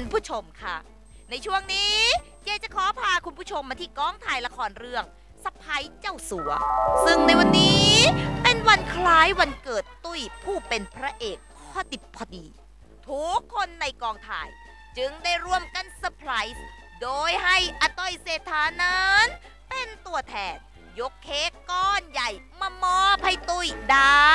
คุณผู้ชมค่ะ ในช่วงนี้เจจะขอพาคุณผู้ชมมาที่กองถ่ายละครเรื่องสะพ้ยเจ้าสัว ซึ่งในวันนี้เป็นวันคล้ายวันเกิดตุ้ยผู้เป็นพระเอกพอดิบพอดี ทุกคนในกองถ่าย จึงได้ร่วมกันเซอร์ไพรส์โดยให้อาต้อยเศรษฐานั้น เป็นตัวแทน ยกเค้กก้อนใหญ่มามอบให้ตุ้ยได้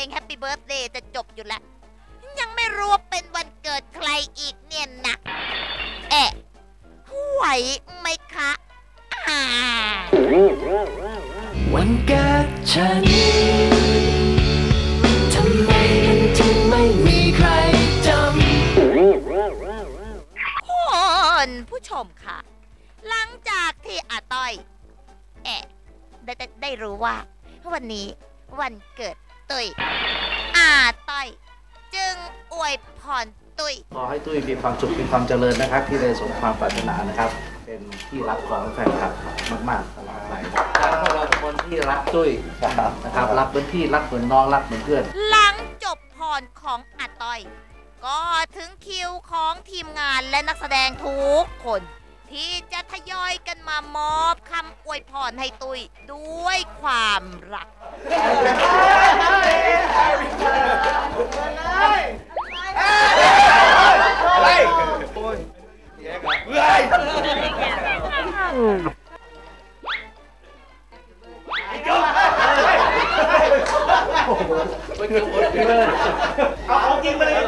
ลง Happy Birthday จะจบอยู่แล้วยังไม่รู้ว่าเป็นวันเกิดใครอีกเนี่ยนะแอะไหวไหมคะอ่าวันเกิดฉันทำไมมันถึงไม่มีใครจำคุณผู้ชมค่ะ หลังจากที่อาต้อยแอะได้ได้ได้รู้ว่า วันนี้วันเกิด ตุยอาต้อย จึงอวยพรตุยขอให้ตุ้ยมีความสุขมีความเจริญนะครับ ที่ได้สมความปรารถนานะครับ เป็นที่รักของแฟนคลับมากๆตลอดไปแล้วพวกเราทุกคนที่รักตุ้ยนะครับรักเหมือนพี่รักเหมือนน้องรักเหมือนเพื่อน หลังจบพรของอาต้อย ก็ถึงคิวของทีมงานและนักแสดงทุกคนที่จะทยอยกันมามอบคำอวยพรให้ตุยด้วยความรัก เอาของจริงมาเลยครับ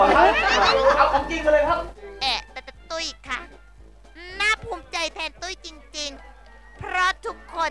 เอาของจริงมาเลยครับ แอะแต่ตุ้ยค่ะ น่าภูมิใจแทนตุ้ยจริง ๆ เพราะทุกคน